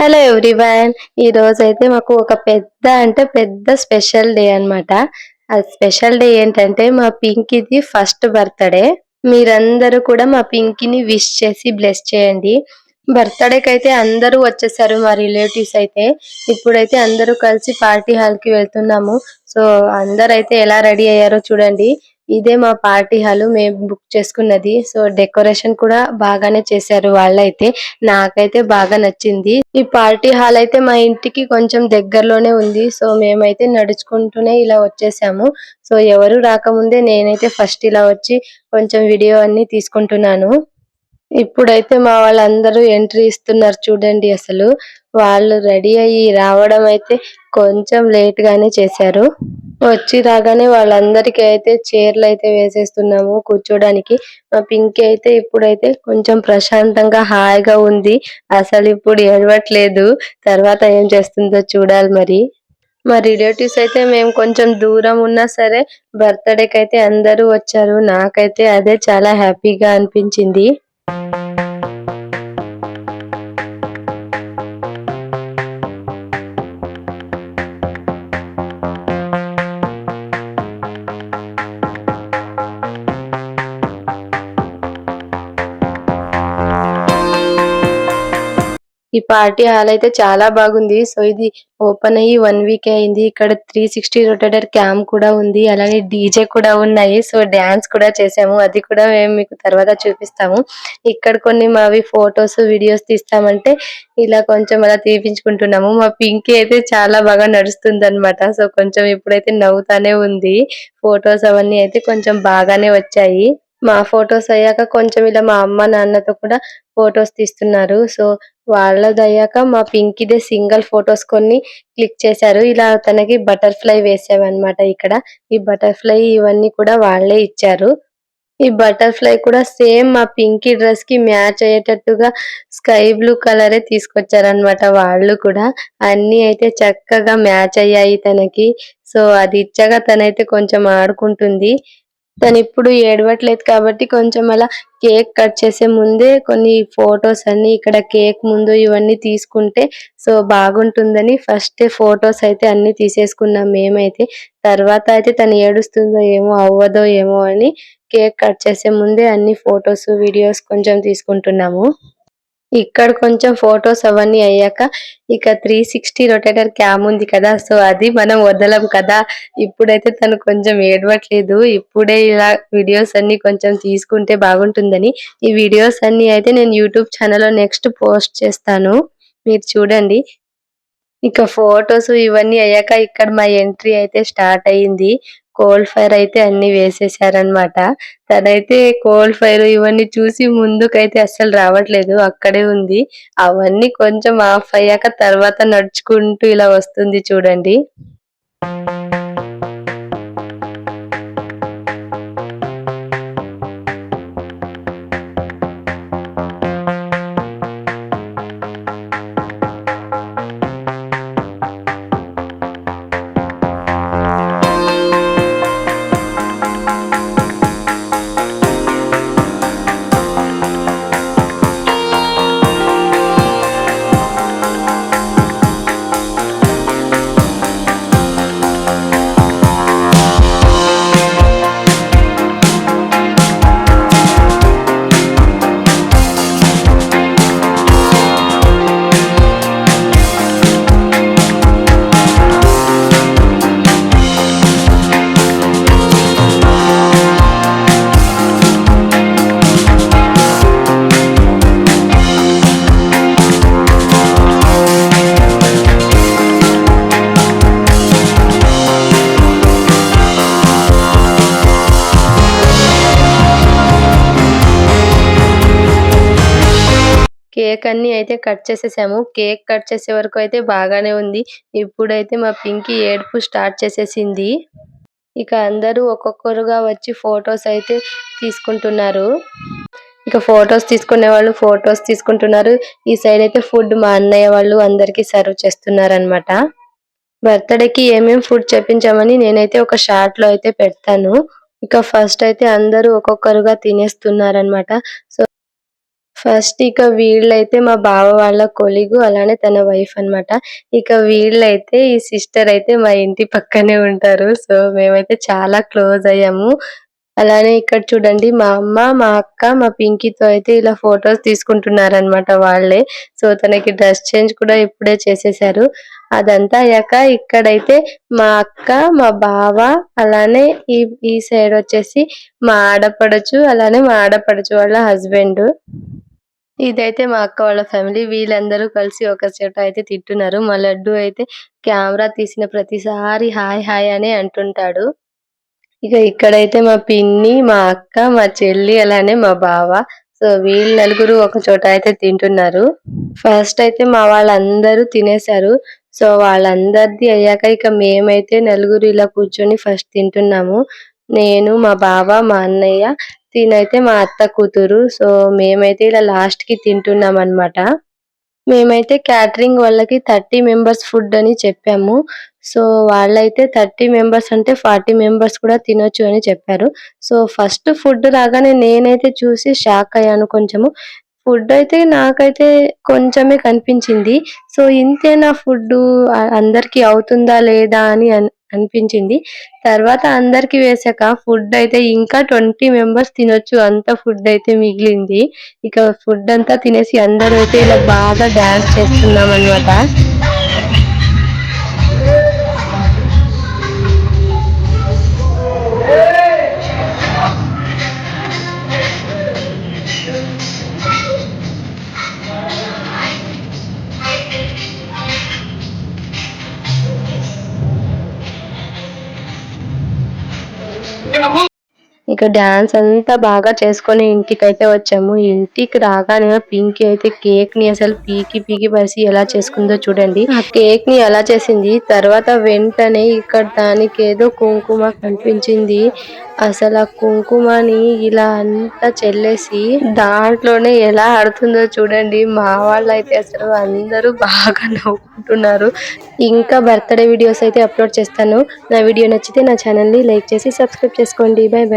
Hello everyone ఈ రోజు అయితే మాకు ఒక పెద్ద అంటే పెద్ద స్పెషల్ డే అన్నమాట. ఆ స్పెషల్ డే ఏంటంటే మా పింకీది ఫస్ట్ బర్త్డే మీరందరూ కూడా మా పింకీని విష్ చేసి బ్లెస్ చేయండి. బర్త్డేకి అయితే అందరూ వచ్చేసారు మా రిలేటివ్స్ అయితే. ఇప్పుడైతే అందరూ కలిసి పార్టీ హాల్కి వెళ్తున్నాము. సో అందరూ అయితే ఎలా రెడీ అయ్యారో చూడండి. ఇదే మా పార్టీ హాల్. మేము బుక్ చేసుకున్నది. సో డెకరేషన్ కూడా బాగానే చేశారు వాళ్ళైతే. నాకైతే బాగా నచ్చింది. ఈ పార్టీ హాల్ అయితే మా ఇంటికి కొంచెం దగ్గరలోనే ఉంది. సో మేమైతే నడుచుకుంటూనే ఇలా వచ్చేసాము. సో ఎవరు రాకముందే నేనైతే ఫస్ట్ ఇలా వచ్చి కొంచెం వీడియో అన్ని తీసుకుంటున్నాను. ఇప్పుడైతే మా వాళ్ళందరూ ఎంట్రీ ఇస్తున్నారు చూడండి అసలు. వాళ్ళు రెడీ అయ్యి రావడం అయితే కొంచెం లేట్ గానే చేశారు. వచ్చి రాగానే వాళ్ళందరికీ అయితే చైర్లు అయితే వేసేస్తున్నాము కూర్చోడానికి. మా పింకీ అయితే ఇప్పుడైతే కొంచెం ప్రశాంతంగా హాయిగా ఉంది. అసలు ఇప్పుడు ఏడవట్లేదు. తర్వాత ఏం చేస్తుందో చూడాలి మరి. మా రిలేటివ్స్ అయితే మేము కొంచెం దూరం ఉన్నా సరే బర్త్డేకి అయితే అందరూ వచ్చారు. నాకైతే అదే చాలా హ్యాపీగా అనిపించింది. ఈ పార్టీ హాల్ అయితే చాలా బాగుంది. సో ఇది ఓపెన్ అయ్యి వన్ వీక్ అయింది. ఇక్కడ త్రీ సిక్స్టీ రొటేటర్ క్యామ్ కూడా ఉంది. అలానే డీజే కూడా ఉన్నాయి. సో డాన్స్ కూడా చేసాము. అది కూడా మేము మీకు తర్వాత చూపిస్తాము. ఇక్కడ కొన్ని మావి ఫొటోస్ వీడియోస్ తీస్తామంటే ఇలా కొంచెం అలా తీపించుకుంటున్నాము. మా పింకీ అయితే చాలా బాగా నడుస్తుంది అనమాట సో కొంచెం ఇప్పుడైతే నవ్వుతానే ఉంది. ఫొటోస్ అవన్నీ అయితే కొంచెం బాగానే వచ్చాయి. మా ఫొటోస్ అయ్యాక కొంచెం ఇలా మా అమ్మ నాన్నతో కూడా ఫొటోస్ తీస్తున్నారు. సో వాళ్ళది అయ్యాక మా పింకిదే సింగిల్ ఫొటోస్ కొన్ని క్లిక్ చేశారు. ఇలా తనకి బటర్ఫ్లై వేసామన్నమాట ఇక్కడ. ఈ బటర్ఫ్లై ఇవన్నీ కూడా వాళ్ళే ఇచ్చారు. ఈ బటర్ఫ్లై కూడా సేమ్ మా పింకీ డ్రెస్కి మ్యాచ్ అయ్యేటట్టుగా స్కై బ్లూ కలరే తీసుకొచ్చారనమాట వాళ్ళు కూడా. అన్ని అయితే చక్కగా మ్యాచ్ అయ్యాయి తనకి. సో అది ఇచ్చాక తనైతే కొంచెం ఆడుకుంటుంది. తను ఇప్పుడు ఏడవట్లేదు కాబట్టి కొంచెం అలా కేక్ కట్ చేసే ముందే కొన్ని ఫొటోస్ అన్ని ఇక్కడ కేక్ ముందు ఇవన్నీ తీసుకుంటే సో బాగుంటుందని ఫస్ట్ ఫొటోస్ అయితే అన్ని తీసేసుకున్నాం మేమైతే. తర్వాత అయితే తను ఏడుస్తుందో ఏమో అవ్వదో ఏమో అని కేక్ కట్ చేసే ముందే అన్ని ఫొటోస్ వీడియోస్ కొంచెం తీసుకుంటున్నాము. ఇక్కడ కొంచెం ఫొటోస్ అవన్నీ అయ్యాక ఇక త్రీ సిక్స్టీ రొటేటర్ క్యామ్ ఉంది కదా సో అది మనం వదలం కదా. ఇప్పుడైతే తను కొంచెం ఏడవట్లేదు. ఇప్పుడే ఇలా వీడియోస్ అన్ని కొంచెం తీసుకుంటే బాగుంటుందని. ఈ వీడియోస్ అన్ని అయితే నేను యూట్యూబ్ ఛానల్లో నెక్స్ట్ పోస్ట్ చేస్తాను. మీరు చూడండి. ఇక ఫొటోస్ ఇవన్నీ అయ్యాక ఇక్కడ మా ఎంట్రీ అయితే స్టార్ట్ అయ్యింది. కోల్డ్ ఫైర్ అయితే అన్ని వేసేసారనమాట తనైతే కోల్డ్ ఫైర్ ఇవన్నీ చూసి ముందుకైతే అస్సలు రావట్లేదు అక్కడే ఉంది. అవన్నీ కొంచెం ఆఫ్ అయ్యాక తర్వాత నడుచుకుంటూ ఇలా వస్తుంది చూడండి. కేక్ అన్ని అయితే కట్ చేసేసాము. కేక్ కట్ చేసే వరకు అయితే బాగానే ఉంది. ఇప్పుడైతే మా పింకీ ఏడుపు స్టార్ట్ చేసేసింది. ఇక అందరూ ఒక్కొక్కరుగా వచ్చి ఫొటోస్ అయితే తీసుకుంటున్నారు. ఇక ఫొటోస్ తీసుకునే వాళ్ళు ఫొటోస్ తీసుకుంటున్నారు. ఈ సైడ్ అయితే ఫుడ్ మా అన్నయ్య వాళ్ళు అందరికి సర్వ్ చేస్తున్నారు అన్నమాట బర్త్డే కి ఫుడ్ చెప్పించామని నేనైతే ఒక షార్ట్లో అయితే పెడతాను. ఇక ఫస్ట్ అయితే అందరూ ఒక్కొక్కరుగా తినేస్తున్నారు అన్నమాట సో ఫస్ట్ ఇక వీళ్ళైతే మా బావ వాళ్ళ కొలిగు అలానే తన వైఫ్ అన్నమాట. ఇక వీళ్ళైతే ఈ సిస్టర్ అయితే మా ఇంటి పక్కనే ఉంటారు. సో మేమైతే చాలా క్లోజ్ అయ్యాము. అలానే ఇక్కడ చూడండి మా అమ్మ మా అక్క మా పింకీతో అయితే ఇలా ఫొటోస్ తీసుకుంటున్నారు అన్నమాట వాళ్ళే. సో తనకి డ్రెస్ చేంజ్ కూడా ఇప్పుడే చేసేసారు. అదంతా అయ్యాక ఇక్కడైతే మా అక్క మా బావ అలానే ఈ ఈ సైడ్ వచ్చేసి మా ఆడపడచ్చు అలానే మా ఆడపడచ్చు వాళ్ళ హస్బెండ్ ఇదైతే మా అక్క వాళ్ళ ఫ్యామిలీ. వీళ్ళందరూ కలిసి ఒక చోట అయితే తింటున్నారు. మా లడ్డు అయితే కెమెరా తీసిన ప్రతిసారి హాయ్ హాయ్ అని అంటుంటాడు. ఇక ఇక్కడైతే మా పిన్ని మా అక్క మా చెల్లి అలానే మా బావ. సో వీళ్ళు నలుగురు ఒక చోట అయితే తింటున్నారు. ఫస్ట్ అయితే మా వాళ్ళందరూ తినేశారు. సో వాళ్ళందరిది అయ్యాక ఇక మేమైతే నలుగురు ఇలా కూర్చొని ఫస్ట్ తింటున్నాము. నేను మా బావ మా అన్నయ్య తినైతే మా అత్త కూతురు. సో మేమైతే ఇలా లాస్ట్కి తింటున్నాం అనమాట మేమైతే క్యాటరింగ్ వాళ్ళకి థర్టీ మెంబర్స్ ఫుడ్ అని చెప్పాము. సో వాళ్ళైతే థర్టీ మెంబర్స్ అంటే ఫార్టీ మెంబర్స్ కూడా తినొచ్చు అని చెప్పారు. సో ఫస్ట్ ఫుడ్ రాగానే నేనైతే చూసి షాక్ అయ్యాను కొంచెము. ఫుడ్ అయితే నాకైతే కొంచెమే కనిపించింది. సో ఇంతేనా ఫుడ్ అందరికి అవుతుందా లేదా అని అనిపించింది. తర్వాత అందరికి వేసాక ఫుడ్ అయితే ఇంకా ట్వంటీ మెంబర్స్ తినొచ్చు. అంత ఫుడ్ అయితే మిగిలింది. ఇక ఫుడ్ అంతా తినేసి అందరూ అయితే ఇలా బాగా డాన్స్ చేస్తున్నాం అన్నమాట ఇంకా డాన్స్ అంతా బాగా చేసుకొని ఇంటికైతే వచ్చాము. ఇంటికి రాగానే పింకీ అయితే కేక్ని అసలు పీకి పీకి పరిసి ఎలా చేసుకుందో చూడండి. ఆ కేక్ని ఎలా చేసింది? తర్వాత వెంటనే ఇక్కడ దానికి ఏదో కుంకుమ కనిపించింది. అసలు ఆ కుంకుమని ఇలా అంతా చెల్లేసి దాంట్లోనే ఎలా ఆడుతుందో చూడండి. మా వాళ్ళు అయితే అసలు అందరూ బాగా నవ్వుకుంటున్నారు. ఇంకా బర్త్డే వీడియోస్ అయితే అప్లోడ్ చేస్తాను. నా వీడియో నచ్చితే నా ఛానల్ని లైక్ చేసి సబ్స్క్రైబ్ చేసుకోండి. Bye bye.